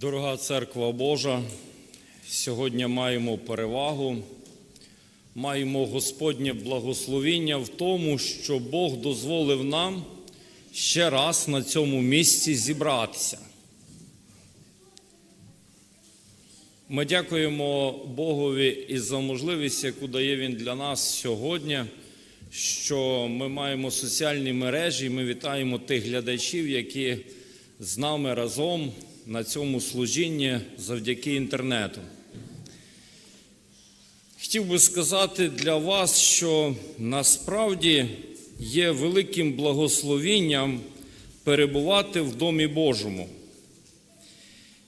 Дорога церква Божа, сьогодні маємо перевагу, маємо Господнє благословіння в тому, що Бог дозволив нам ще раз на цьому місці зібратися. Ми дякуємо Богові і за можливість, яку дає Він для нас сьогодні, що ми маємо соціальні мережі. і Ми вітаємо тих глядачів, які з нами разом на цьому служінні завдяки інтернету. Хотів би сказати для вас, що насправді є великим благословінням перебувати в Домі Божому.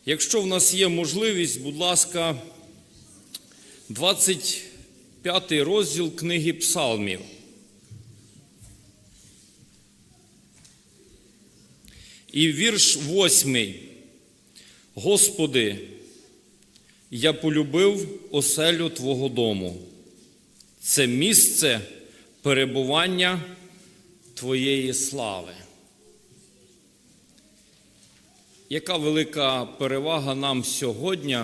Якщо в нас є можливість, будь ласка, 25 розділ книги Псалмів. І вірш восьмий. Господи, я полюбив оселю Твого дому. Це місце перебування Твоєї слави. Яка велика перевага нам сьогодні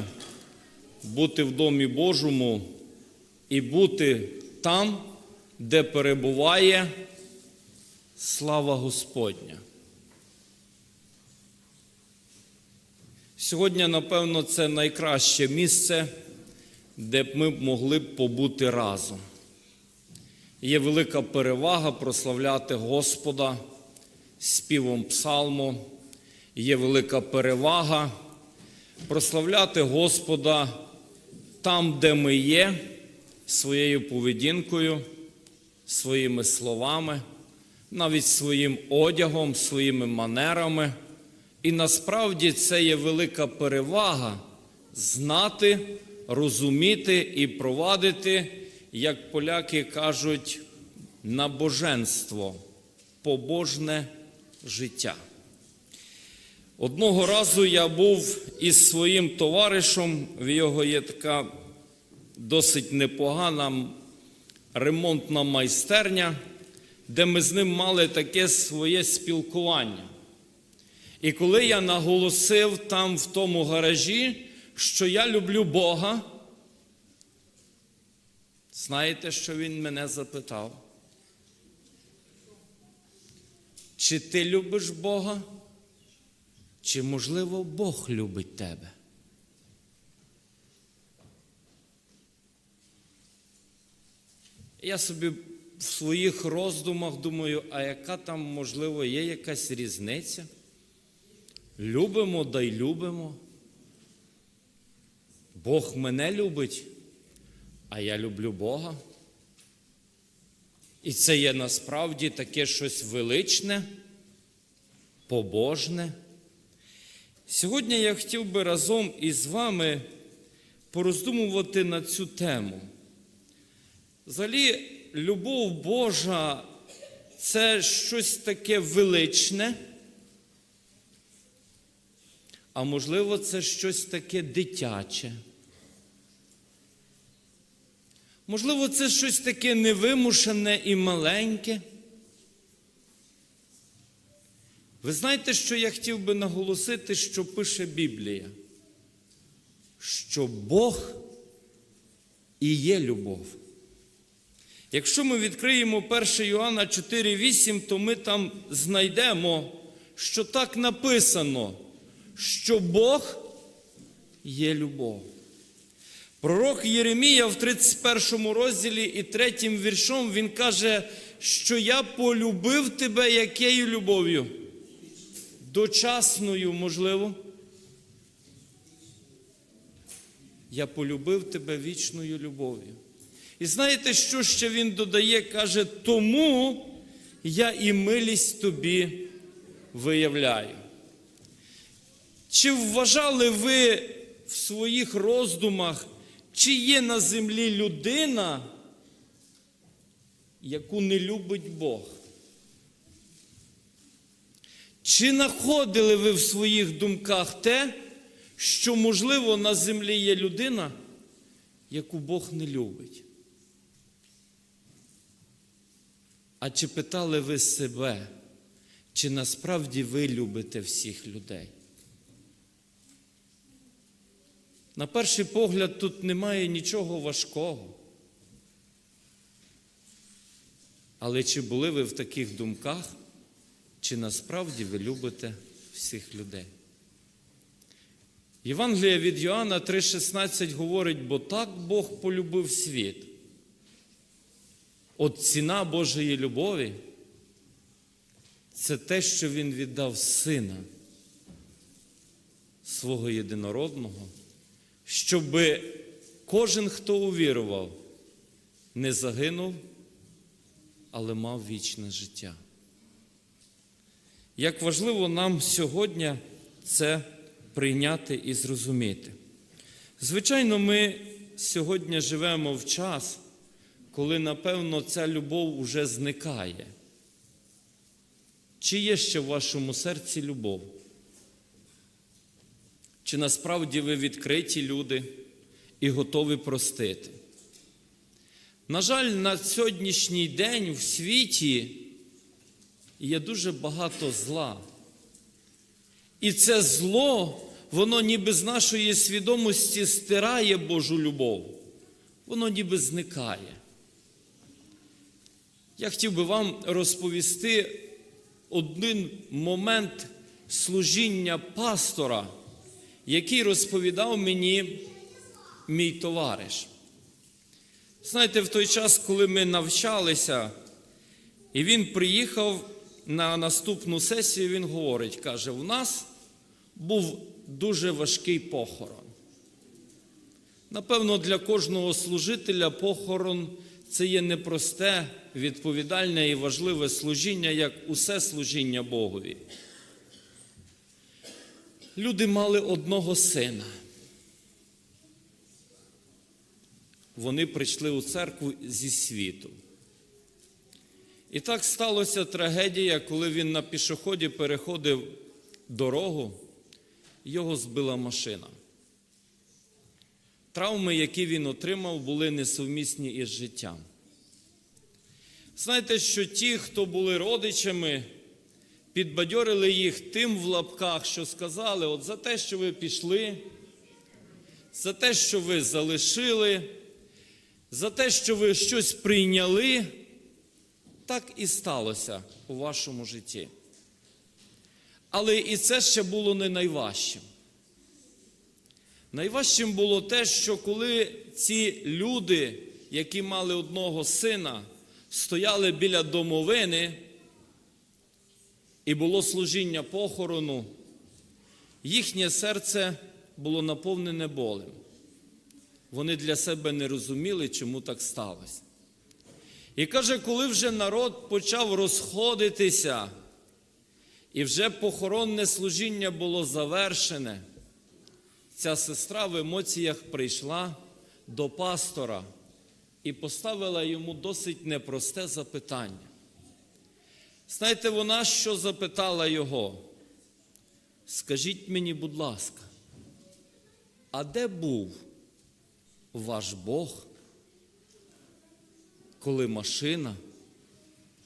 бути в Домі Божому і бути там, де перебуває слава Господня. Сьогодні, напевно, це найкраще місце, де б ми могли б побути разом. Є велика перевага прославляти Господа співом псалму. Є велика перевага прославляти Господа там, де ми є, своєю поведінкою, своїми словами, навіть своїм одягом, своїми манерами. І насправді це є велика перевага знати, розуміти і провадити, як поляки кажуть, набоженство, побожне життя. Одного разу я був із своїм товаришем, в його є така досить непогана ремонтна майстерня, де ми з ним мали таке своє спілкування. І коли я наголосив там в тому гаражі, що я люблю Бога, знаєте, що він мене запитав? Чи ти любиш Бога? Чи, можливо, Бог любить тебе? Я собі в своїх роздумах думаю, а яка там, можливо, є якась різниця? Любимо да й любимо. Бог мене любить, а я люблю Бога. І це є насправді таке щось величне, побожне. Сьогодні я хотів би разом із вами пороздумувати на цю тему. Взагалі, любов Божа це щось таке величне, а можливо, це щось таке дитяче. Можливо, це щось таке невимушене і маленьке. Ви знаєте, що я хотів би наголосити, що пише Біблія? Що Бог і є любов. Якщо ми відкриємо 1 Йоанна 4,8, то ми там знайдемо, що так написано, що Бог є любов. Пророк Єремія в 31 розділі і 3 віршом він каже, що я полюбив тебе якою любов'ю? Дочасною, можливо. Я полюбив тебе вічною любов'ю. І знаєте, що ще він додає? Каже, тому я і милість тобі виявляю. Чи вважали ви в своїх роздумах, чи є на землі людина, яку не любить Бог? Чи знаходили ви в своїх думках те, що, можливо, на землі є людина, яку Бог не любить? А чи питали ви себе, чи насправді ви любите всіх людей? На перший погляд, тут немає нічого важкого. Але чи були ви в таких думках, чи насправді ви любите всіх людей? Євангелія від Йоанна 3,16 говорить, бо так Бог полюбив світ. От ціна Божої любові це те, що Він віддав Сина свого єдинородного, щоб кожен, хто увірував, не загинув, але мав вічне життя. Як важливо нам сьогодні це прийняти і зрозуміти. Звичайно, ми сьогодні живемо в час, коли, напевно, ця любов уже зникає. Чи є ще в вашому серці любов? Чи насправді ви відкриті люди і готові простити? На жаль, на сьогоднішній день в світі є дуже багато зла. І це зло, воно ніби з нашої свідомості стирає Божу любов, воно ніби зникає. Я хотів би вам розповісти один момент служіння пастора, який розповідав мені мій товариш. Знаєте, в той час, коли ми навчалися, і він приїхав на наступну сесію, він говорить, каже, у нас був дуже важкий похорон. Напевно, для кожного служителя похорон це є непросте, відповідальне і важливе служіння, як усе служіння Богові. Люди мали одного сина. Вони прийшли у церкву зі світу. І так сталося трагедія, коли він на пішоході переходив дорогу, його збила машина. Травми, які він отримав, були несумісні із життям. Знаєте, що ті, хто були родичами, підбадьорили їх тим в лапках, що сказали: от за те, що ви пішли, за те, що ви залишили, за те, що ви щось прийняли, так і сталося у вашому житті. Але і це ще було не найважчим. Найважчим було те, що коли ці люди, які мали одного сина, стояли біля домовини, і було служіння похорону, їхнє серце було наповнене болем. Вони для себе не розуміли, чому так сталося. І каже, коли вже народ почав розходитися, і вже похоронне служіння було завершене, ця сестра в емоціях прийшла до пастора і поставила йому досить непросте запитання. Знаєте, вона що запитала його? Скажіть мені, будь ласка, а де був ваш Бог, коли машина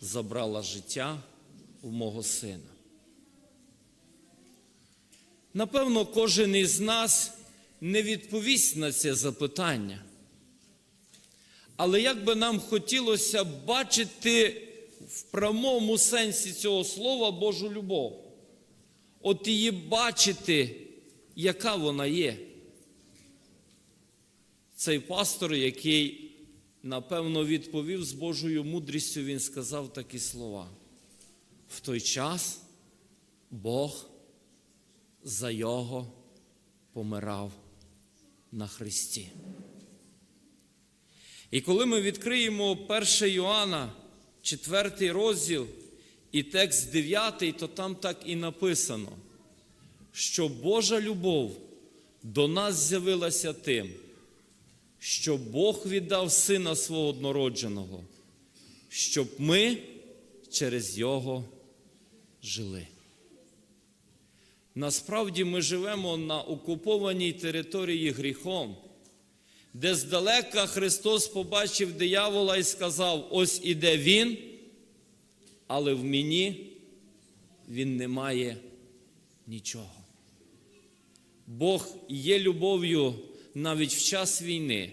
забрала життя у мого сина? Напевно, кожен із нас не відповість на це запитання. Але як би нам хотілося бачити в прямому сенсі цього слова Божу любов, от її бачити, яка вона є. Цей пастор, який, напевно, відповів з Божою мудрістю, він сказав такі слова. В той час Бог за його помирав на Христі. І коли ми відкриємо 1 Йоанна, 4 розділ і текст 9, то там так і написано, що Божа любов до нас з'явилася тим, що Бог віддав Сина свого однородженого, щоб ми через Його жили. Насправді ми живемо на окупованій території гріхом, де здалека Христос побачив диявола і сказав: ось іде Він, але в мені Він не має нічого. Бог є любов'ю навіть в час війни.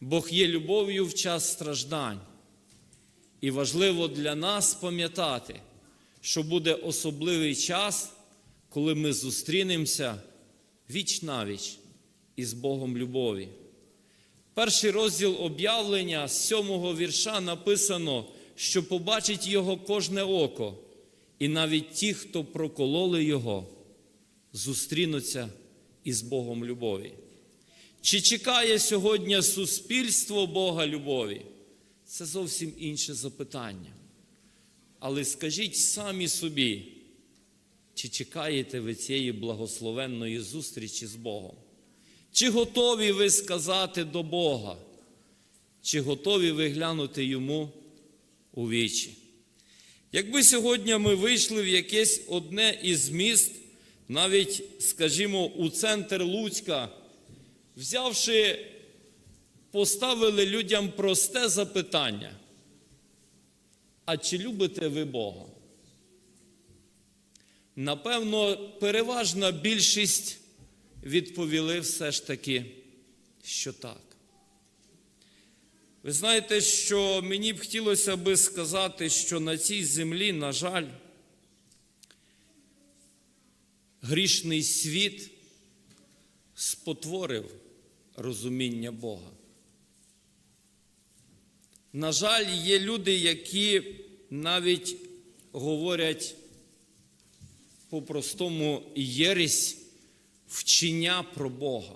Бог є любов'ю в час страждань. І важливо для нас пам'ятати, що буде особливий час, коли ми зустрінемося віч навіч із Богом любові. Перший розділ об'явлення з сьомого вірша написано, що побачить його кожне око, і навіть ті, хто прокололи його, зустрінуться із Богом любові. Чи чекає сьогодні суспільство Бога любові? Це зовсім інше запитання. Але скажіть самі собі, чи чекаєте ви цієї благословенної зустрічі з Богом? Чи готові ви сказати до Бога? Чи готові ви глянути Йому у вічі? Якби сьогодні ми вийшли в якесь одне із міст, навіть, скажімо, у центр Луцька, взявши, поставили людям просте запитання. А чи любите ви Бога? Напевно, переважна більшість відповіли все ж таки, що так. Ви знаєте, що мені б хотілося би сказати, що на цій землі, на жаль, грішний світ спотворив розуміння Бога. На жаль, є люди, які навіть говорять по-простому єресь вчення про Бога.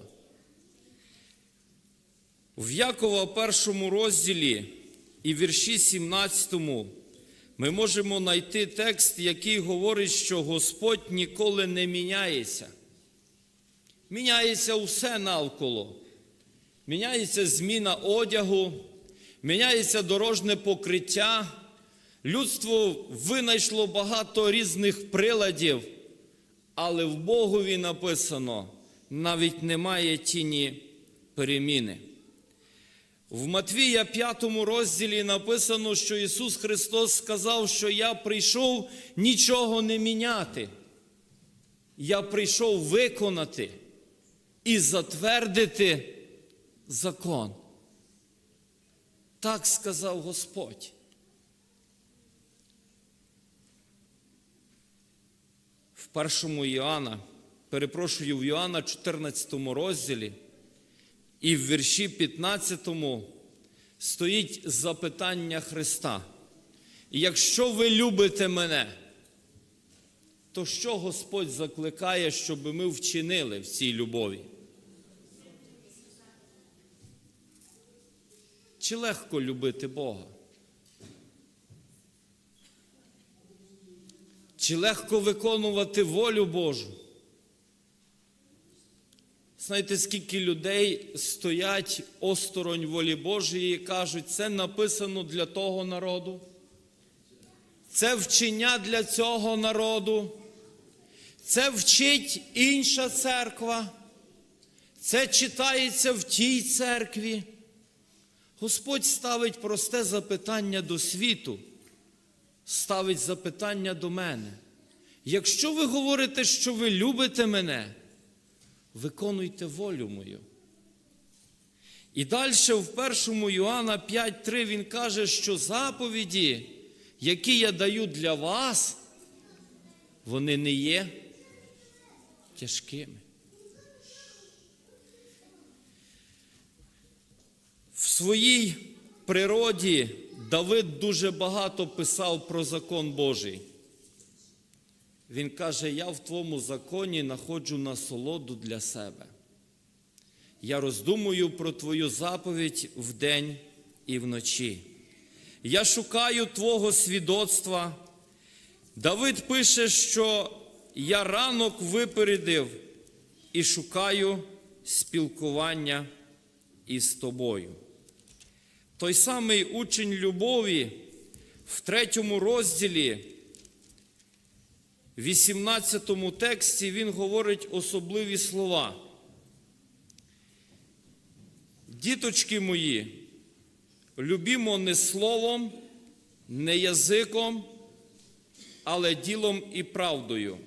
В Якова першому розділі і вірші 17 ми можемо знайти текст, який говорить, що Господь ніколи не міняється. Міняється усе навколо. Міняється зміна одягу, міняється дорожне покриття. Людство винайшло багато різних приладів, але в Богові написано навіть немає тіні переміни. В Матвія 5 розділі написано, що Ісус Христос сказав, що я прийшов нічого не міняти. Я прийшов виконати і затвердити закон. Так сказав Господь. Першому Іоанна, перепрошую, в Іоанна 14 розділі і в вірші 15 стоїть запитання Христа. Якщо ви любите мене, то що Господь закликає, щоб ми вчинили в цій любові? Чи легко любити Бога? Чи легко виконувати волю Божу? Знаєте, скільки людей стоять осторонь волі Божої і кажуть, це написано для того народу, це вчення для цього народу, це вчить інша церква, це читається в тій церкві. Господь ставить просте запитання до світу, ставить запитання до мене. Якщо ви говорите, що ви любите мене, виконуйте волю мою. І далі в 1 Йоанна 5,3 він каже, що заповіді, які я даю для вас, вони не є тяжкими. В своїй природі Давид дуже багато писав про закон Божий. Він каже: Я в твоєму законі находжу насолоду для себе. Я роздумую про твою заповідь вдень і вночі. Я шукаю Твого свідоцтва. Давид пише, що я ранок випередив і шукаю спілкування із тобою. Той самий учень любові в третьому розділі, 18 тексті, він говорить особливі слова. Діточки мої, любімо не словом, не язиком, але ділом і правдою.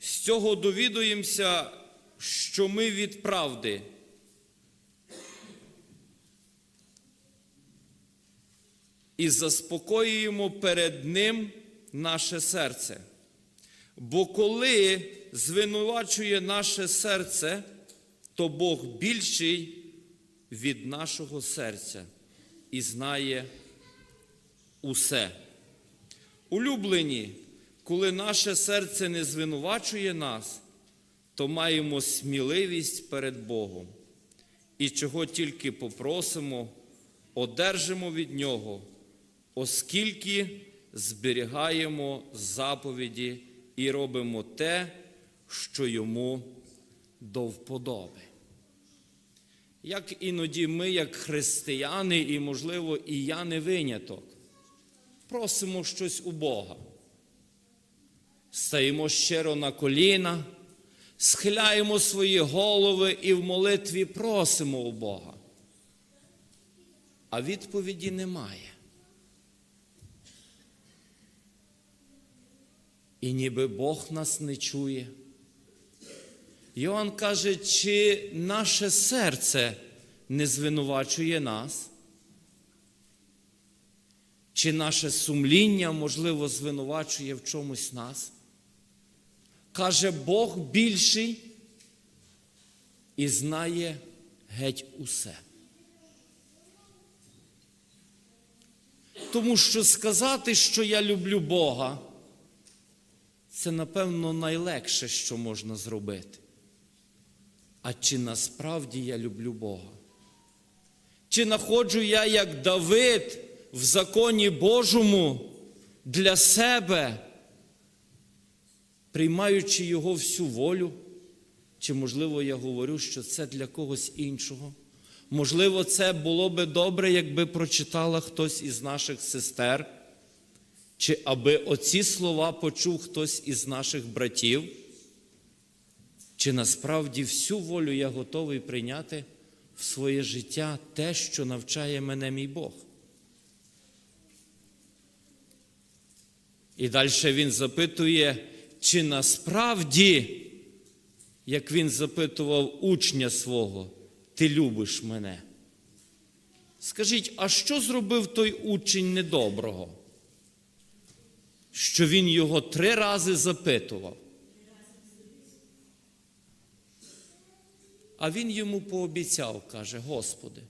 З цього довідуємося, що ми від правди і заспокоюємо перед Ним наше серце. Бо коли звинувачує наше серце, то Бог більший від нашого серця і знає усе. Улюблені, коли наше серце не звинувачує нас, то маємо сміливість перед Богом. І чого тільки попросимо, одержимо від Нього, оскільки зберігаємо заповіді і робимо те, що йому до вподоби. Як іноді ми, як християни, і, можливо, і я не виняток, просимо щось у Бога. Стаємо щиро на коліна, схиляємо свої голови і в молитві просимо у Бога. А відповіді немає. І ніби Бог нас не чує. Йоанн каже, чи наше серце не звинувачує нас? Чи наше сумління, можливо, звинувачує в чомусь нас? Каже, Бог більший і знає геть усе. Тому що сказати, що я люблю Бога, це, напевно, найлегше, що можна зробити. А чи насправді я люблю Бога? Чи находжу я, як Давид, в законі Божому для себе, приймаючи Його всю волю? Чи, можливо, я говорю, що це для когось іншого? Можливо, це було би добре, якби прочитала хтось із наших сестер, чи аби оці слова почув хтось із наших братів? Чи насправді всю волю я готовий прийняти в своє життя те, що навчає мене мій Бог? І далі він запитує, чи насправді, як він запитував учня свого, ти любиш мене? Скажіть, а що зробив той учень недоброго? Що він його три рази запитував? А він йому пообіцяв, каже, Господи,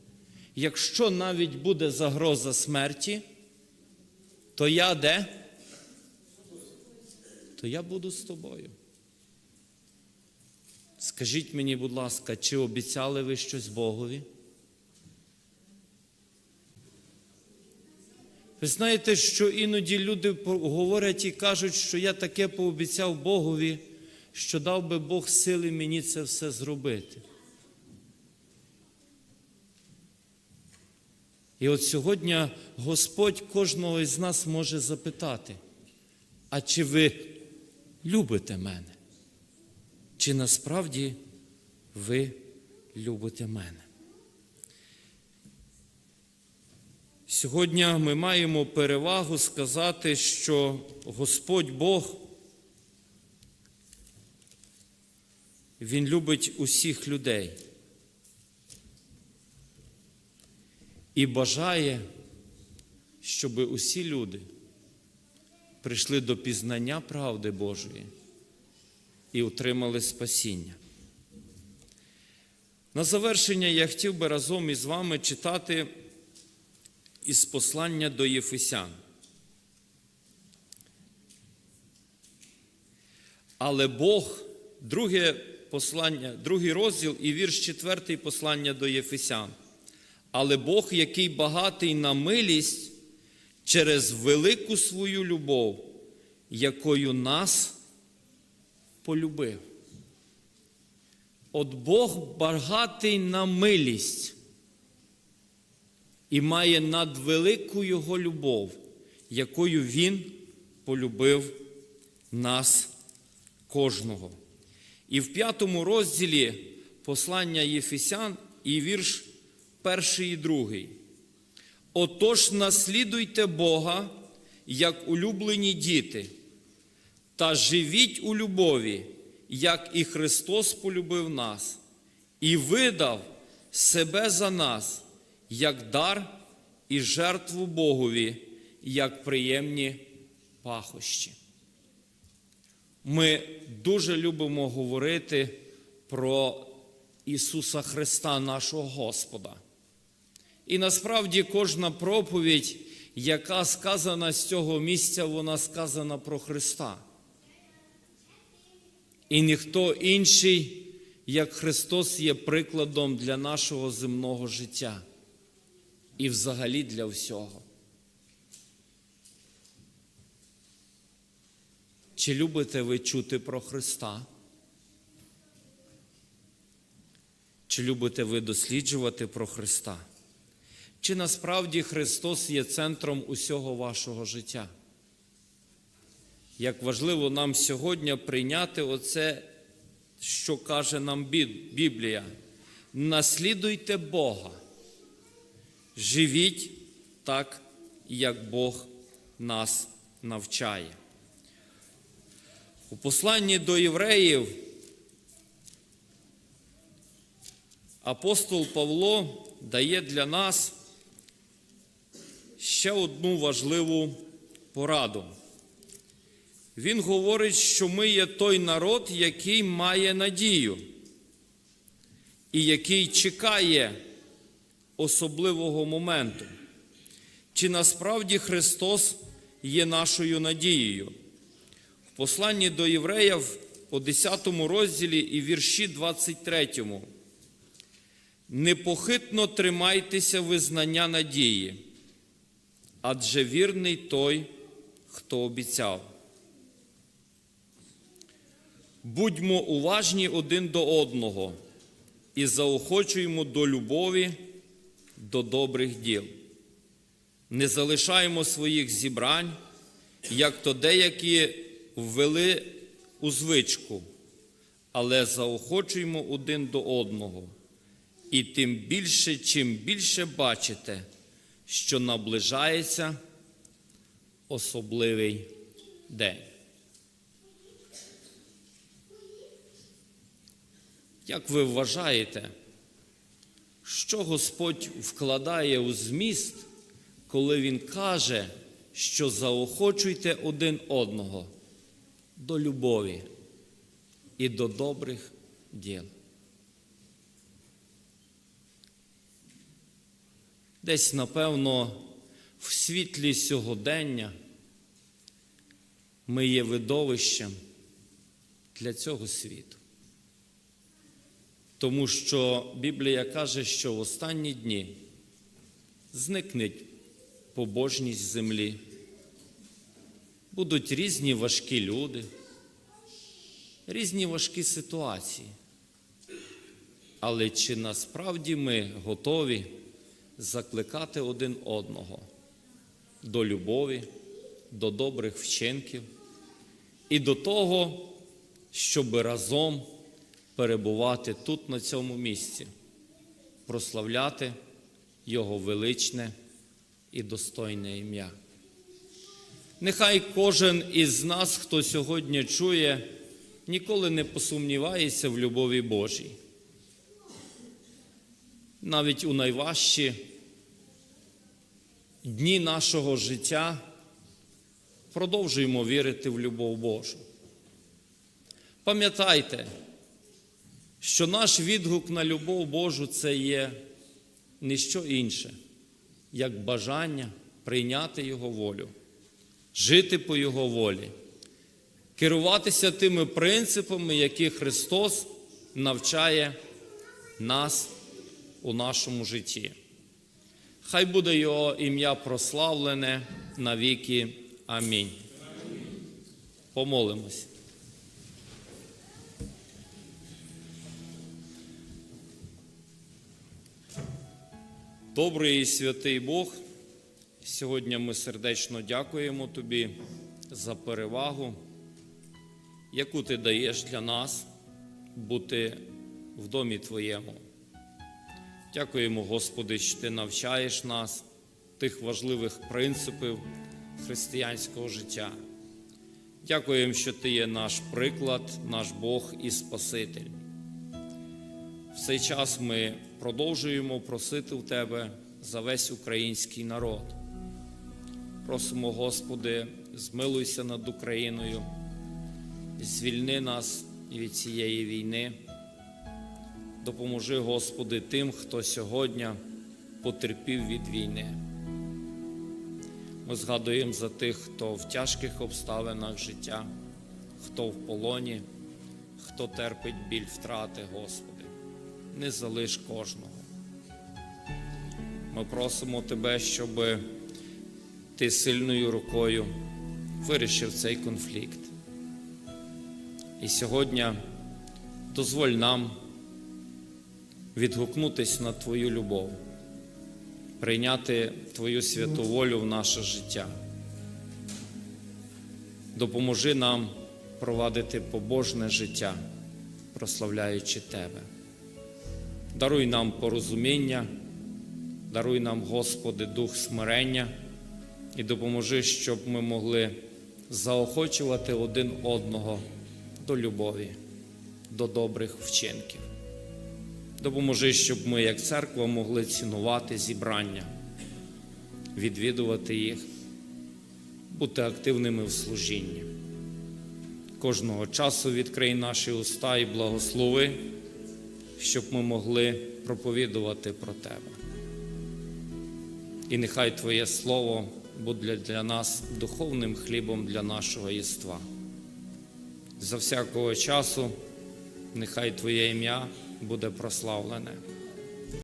якщо навіть буде загроза смерті, то я де? То я буду з тобою. Скажіть мені, будь ласка, чи обіцяли ви щось Богові? Ви знаєте, що іноді люди говорять і кажуть, що я таке пообіцяв Богові, що дав би Бог сили мені це все зробити. І от сьогодні Господь кожного із нас може запитати, а чи ви любите мене? Чи насправді ви любите мене? Сьогодні ми маємо перевагу сказати, що Господь Бог, Він любить усіх людей. І бажає, щоб усі люди прийшли до пізнання правди Божої і отримали спасіння. На завершення я хотів би разом із вами читати із послання до Єфесян. Але Бог, друге послання, другий розділ і вірш четвертий послання до Єфесян. Але Бог, який багатий на милість через велику свою любов, якою нас полюбив. От Бог багатий на милість і має надвелику Його любов, якою Він полюбив нас кожного. І в п'ятому розділі послання Єфесян і вірш перший і другий. Отож, наслідуйте Бога, як улюблені діти, та живіть у любові, як і Христос полюбив нас і видав себе за нас, як дар і жертву Богові, як приємні пахощі. Ми дуже любимо говорити про Ісуса Христа, нашого Господа. І насправді кожна проповідь, яка сказана з цього місця, вона сказана про Христа. І ніхто інший, як Христос, є прикладом для нашого земного життя і взагалі для всього. Чи любите ви чути про Христа? Чи любите ви досліджувати про Христа? Чи насправді Христос є центром усього вашого життя? Як важливо нам сьогодні прийняти оце, що каже нам Біблія. Наслідуйте Бога, живіть так, як Бог нас навчає. У посланні до євреїв апостол Павло дає для нас ще одну важливу пораду. Він говорить, що ми є той народ, який має надію і який чекає особливого моменту. Чи насправді Христос є нашою надією? В посланні до євреїв у 10 розділі і вірші 23. Непохитно тримайтеся визнання надії, адже вірний той, хто обіцяв. Будьмо уважні один до одного і заохочуємо до любові, до добрих діл. Не залишаємо своїх зібрань, як то деякі ввели у звичку, але заохочуємо один до одного. І тим більше, чим більше бачите, що наближається особливий день. Як ви вважаєте, що Господь вкладає у зміст, коли Він каже, що заохочуйте один одного до любові і до добрих діл? Десь, напевно, в світлі сьогодення ми є видовищем для цього світу. Тому що Біблія каже, що в останні дні зникне побожність землі, будуть різні важкі люди, різні важкі ситуації. Але чи насправді ми готові закликати один одного до любові, до добрих вчинків і до того, щоб разом перебувати тут, на цьому місці, прославляти Його величне і достойне ім'я. Нехай кожен із нас, хто сьогодні чує, ніколи не посумнівається в любові Божій. Навіть у найважчі дні нашого життя продовжуємо вірити в любов Божу. Пам'ятайте, що наш відгук на любов Божу це є не що інше, як бажання прийняти Його волю, жити по Його волі, керуватися тими принципами, які Христос навчає нас у нашому житті. Хай буде Його ім'я прославлене навіки. Амінь. Помолимось. Добрий і святий Бог, сьогодні ми сердечно дякуємо Тобі за перевагу, яку ти даєш для нас бути в домі Твоєму. Дякуємо, Господи, що Ти навчаєш нас тих важливих принципів християнського життя. Дякуємо, що Ти є наш приклад, наш Бог і Спаситель. В цей час ми продовжуємо просити в Тебе за весь український народ. Просимо, Господи, змилуйся над Україною, звільни нас від цієї війни. Допоможи, Господи, тим, хто сьогодні потерпів від війни. Ми згадуємо за тих, хто в тяжких обставинах життя, хто в полоні, хто терпить біль втрати, Господи. Не залиш кожного. Ми просимо Тебе, щоб Ти сильною рукою вирішив цей конфлікт. І сьогодні дозволь нам відгукнутися на Твою любов прийняти Твою святу волю в наше життя. Допоможи нам провадити побожне життя, прославляючи Тебе. Даруй нам порозуміння, даруй нам, Господи, дух смирення і допоможи, щоб ми могли заохочувати один одного до любові, до добрих вчинків. Допоможи, щоб ми, як церква, могли цінувати зібрання, відвідувати їх, бути активними в служінні. Кожного часу відкрий наші уста і благослови, щоб ми могли проповідувати про Тебе. І нехай Твоє Слово буде для нас духовним хлібом для нашого єства. За всякого часу, нехай Твоє ім'я буде прославлене.